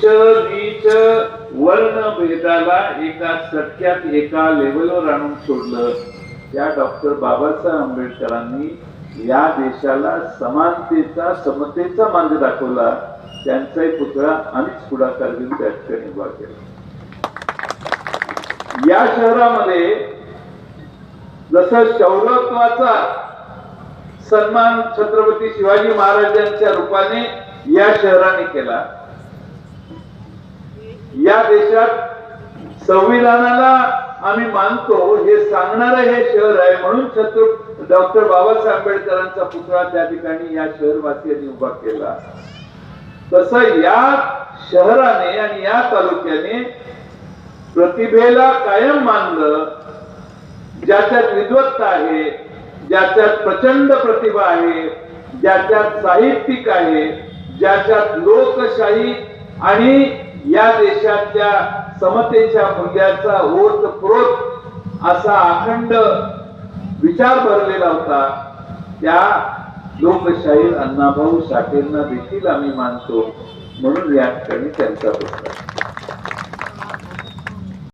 उच्च नीच वर्ण भेदाला एका सटक्यात एका लेवलवर आणून सोडलं. त्या डॉक्टर बाबासाहेब आंबेडकरांनी या देशाला समानतेचा समतेचा मार्ग दाखवला. त्यांचाही पुतळा आम्हीच पुढाकार घेऊन त्या ठिकाणी उभा केला. या शहरामध्ये जसं शौरत्वाचा सन्मान छत्रपती शिवाजी महाराजांच्या रूपाने या शहराने केला या देशात संविधानाला आम्ही मानतो हे सांगणारं हे शहर आहे म्हणून छत्र डॉक्टर बाबासाहेब आंबेडकरांचा पुतळा त्या ठिकाणी या शहरवासियांनी उभा केला. तस या शहराने आणि या तालुक्याने प्रतिभेला कायम मानलं ज्याच्यात विद्वत्ता आहे ज्याच्यात प्रचंड प्रतिभा आहे ज्याच्यात साहित्यिक आहे ज्याच्यात लोकशाही आणि या देशातल्या समतेच्या मूल्याचा ओत प्रोत असा अखंड विचार भरलेला होता. त्या लोकशाहीर अण्णाभाऊ साठेंना देखील आम्ही मानतो म्हणून या ठिकाणी त्यांचा पुस्तक